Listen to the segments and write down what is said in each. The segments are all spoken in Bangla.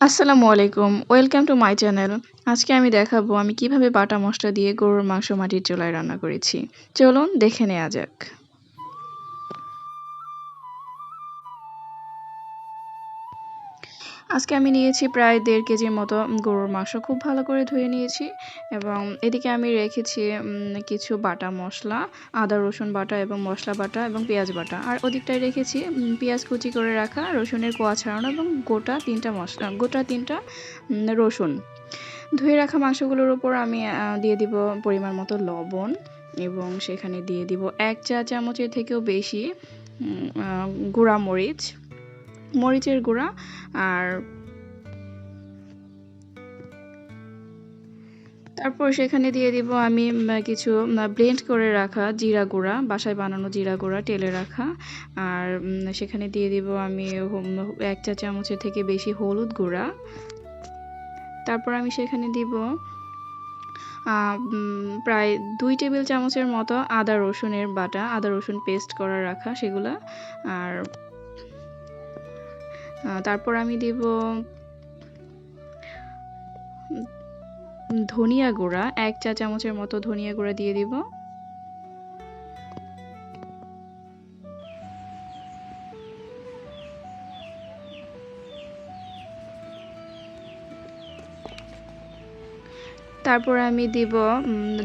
আসসালামু আলাইকুম। Welcome to my channel. আজকে আমি দেখাবো আমি কীভাবে বাটা মশলা দিয়ে গরুর মাংস মাটির চোলায় রান্না করেছি। চলুন দেখে নেওয়া যাক। আজকে আমি নিয়েছি প্রায় দেড় কেজির মতো গরুর মাংস। খুব ভালো করে ধুয়ে নিয়েছি এবং এদিকে আমি রেখেছি কিছু বাটা মশলা, আদা, রসুন বাটা এবং মশলা বাটা এবং পেঁয়াজ বাটা। আর ওদিকটায় রেখেছি পেঁয়াজ কুচি করে রাখা, রসুনের কোয়া ছাড়ানো এবং গোটা তিনটা মশলা, গোটা তিনটা রসুন। ধুয়ে রাখা মাংসগুলোর উপর আমি দিয়ে দিব পরিমাণ মতো লবণ এবং সেখানে দিয়ে দিব এক চা চামচের থেকেও বেশি গুঁড়া মরিচ। মরিচের গুঁড়া আর তারপর সেখানে দিয়ে দিব আমি কিছু ব্লেন্ড করে রাখা জিরা গুঁড়া, বাসায় বানানো জিরা গুঁড়া টেলে রাখা। আর সেখানে দিয়ে দিব আমি এক চা চামচের থেকে বেশি হলুদ গুঁড়া। তারপর আমি সেখানে দিব প্রায় দুই টেবিল চামচের মতো আদা রসুনের বাটা, আদা রসুন পেস্ট করা রাখা সেগুলা। আর তারপর আমি দেব ধনিয়া গুঁড়া, এক চা চামচের মতো ধনিয়া গুঁড়া দিয়ে দিব। তারপর আমি দিব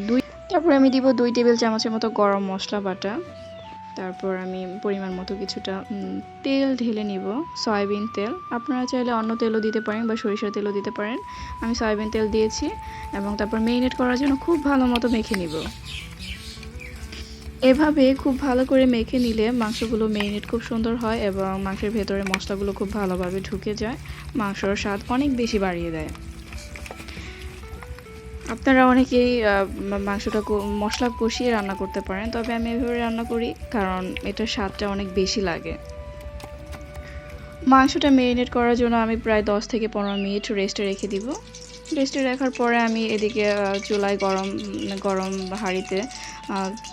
দুই, তারপর আমি দিব দুই টেবিল চামচের মতো গরম মশলা বাটা। তারপর আমি পরিমাণ মতো কিছুটা তেল ঢেলে নিব, সয়াবিন তেল। আপনারা চাইলে অন্য তেলও দিতে পারেন বা সরিষার তেলও দিতে পারেন। আমি সয়াবিন তেল দিয়েছি এবং তারপর মেরিনেট করার জন্য খুব ভালো মতো মেখে নিব। এভাবে খুব ভালো করে মেখে নিলে মাংসগুলো মেরিনেট খুব সুন্দর হয় এবং মাংসের ভেতরে মশলাগুলো খুব ভালোভাবে ঢুকে যায়। মাংসর স্বাদ অনেক বেশি বাড়িয়ে দেয়। আপনারা অনেকেই মাংসটা মশলা কষিয়ে রান্না করতে পারেন, তবে আমি এভাবে রান্না করি কারণ এটার স্বাদটা অনেক বেশি লাগে। মাংসটা মেরিনেট করার জন্য আমি প্রায় দশ থেকে পনেরো মিনিট রেস্টে রেখে দিব। রেস্টে রাখার পরে আমি এদিকে চুলায় গরম গরম হাঁড়িতে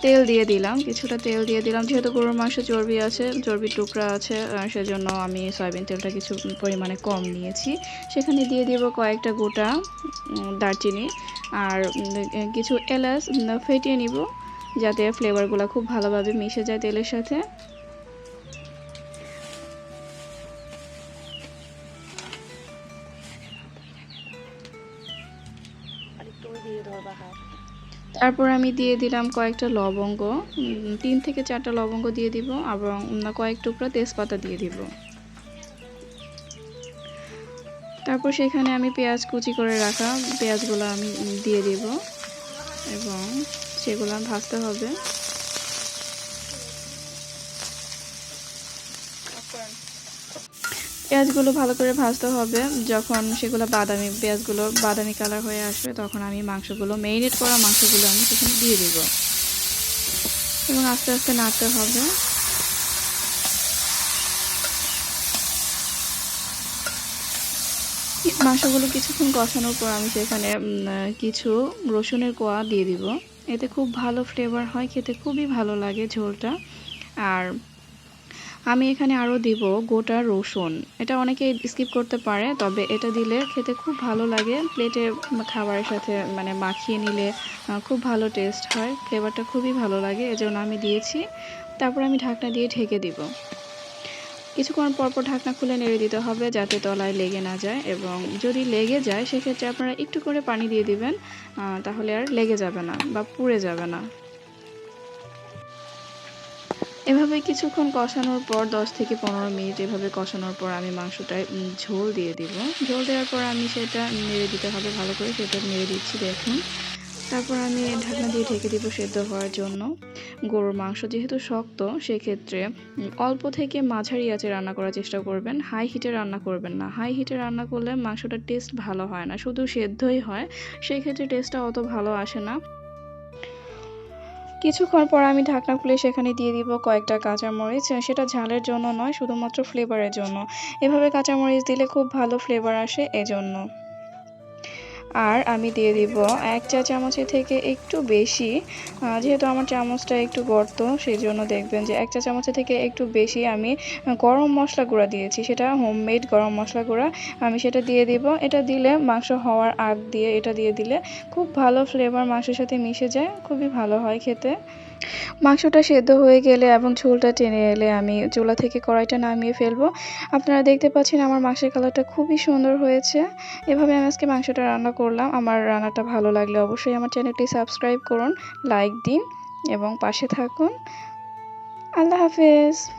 তেল দিয়ে দিলাম। কিছুটা তেল দিয়ে দিলাম। যেহেতু গরুর মাংস চর্বি আছে চর্বির টুকরা আছে সেজন্য আমি সয়াবিন তেলটা কিছু পরিমাণে কম নিয়েছি। সেখানে দিয়ে দিব কয়েকটা গোটা দারচিনি আর কিছু এলাচ ফেটিয়ে নিব যাতে ফ্লেভারগুলো খুব ভালোভাবে মিশে যায় তেলের সাথে। তারপর আমি দিয়ে দিলাম কয়েকটা লবঙ্গ। তিন থেকে চারটা লবঙ্গ দিয়ে দিব এবং কয়েক টুকরা তেজপাতা দিয়ে দিব। তারপর সেখানে আমি পেঁয়াজ কুচি করে রাখা পেঁয়াজগুলো আমি দিয়ে দিব, এবং সেগুলো ভাজতে হবে। পেঁয়াজগুলো ভালো করে ভাজতে হবে। যখন সেগুলো বাদামি, পেঁয়াজগুলো বাদামি কালার হয়ে আসবে, তখন আমি মাংসগুলো মেরিনেট করা মাংসগুলো আমি সেখানে দিয়ে দিব। এবং আস্তে আস্তে নাড়তে হবে। মাংসগুলো কিছুক্ষণ কষানোর পর আমি সেখানে কিছু রসুনের কোয়া দিয়ে দিব। এতে খুব ভালো ফ্লেভার হয়, খেতে খুবই ভালো লাগে ঝোলটা। আর আমি এখানে আরও দিব গোটা রসুন। এটা অনেকে স্কিপ করতে পারে, তবে এটা দিলে খেতে খুব ভালো লাগে। প্লেটে খাবারের সাথে মানে মাখিয়ে নিলে খুব ভালো টেস্ট হয়। ফ্লেভারটা খুবই ভালো লাগে, এজন্য আমি দিয়েছি। তারপর আমি ঢাকনা দিয়ে ঢেকে দিব। কিছুক্ষণ পরপর ঢাকনা খুলে নেড়ে দিতে হবে যাতে তলায় লেগে না যায় এবং যদি লেগে যায়, সেক্ষেত্রে আপনারা একটু করে পানি দিয়ে দিবেন তাহলে আর লেগে যাবে না বা পুড়ে যাবে না। এভাবে কিছুক্ষণ কষানোর পর দশ থেকে পনেরো মিনিট এভাবে কষানোর পর আমি মাংসটায় ঝোল দিয়ে দিব। ঝোল দেওয়ার পর আমি সেটা নেড়ে দিতে হবে ভালো করে, সেটা নেড়ে দিচ্ছি দেখুন। তারপর আমি ঢাকনা দিয়ে ঢেকে দিব সেদ্ধ হওয়ার জন্য। গরুর মাংস যেহেতু শক্ত, সেক্ষেত্রে অল্প থেকে মাঝারি আঁচে রান্না করার চেষ্টা করবেন। হাই হিটে রান্না করবেন না। হাই হিটে রান্না করলে মাংসটার টেস্ট ভালো হয় না। শুধু সেদ্ধই হয় সেই ক্ষেত্রে টেস্টটা অত ভালো আসে না। কিছুক্ষণ পর আমি ঢাকনা খুলে সেখানে দিয়ে দিব কয়েকটা কাঁচামরিচ। সেটা ঝালের জন্য নয়, শুধুমাত্র ফ্লেভারের জন্য। এভাবে কাঁচামরিচ দিলে খুব ভালো ফ্লেভার আসে, এজন্য। আর আমি দিয়ে দিব এক চা চামচের থেকে একটু বেশি। যেহেতু আমার চামচটা একটু গর্ত সেই জন্য দেখবেন যে এক চা চামচের থেকে একটু বেশি আমি গরম মশলা গুঁড়া দিয়েছি। সেটা হোমমেড গরম মশলা গুঁড়া। আমি সেটা দিয়ে দিব। এটা দিলে মাংস হওয়ার আগ দিয়ে এটা দিয়ে দিলে খুব ভালো ফ্লেভার মাংসের সাথে মিশে যায়, খুবই ভালো হয় খেতে। মাংসটা সেদ্ধ হয়ে গেলে এবং ঝোলটা টেনে এলে আমি চুলা থেকে কড়াইটা নামিয়ে ফেলব। আপনারা দেখতে পাচ্ছেন আমার মাংসের কালারটা খুবই সুন্দর হয়েছে। এভাবে আমি আজকে মাংসটা রান্না করলাম। আমার রান্নাটা ভালো লাগলে অবশ্যই আমার চ্যানেলটি সাবস্ক্রাইব করুন, লাইক দিন এবং পাশে থাকুন। আল্লাহ হাফেজ।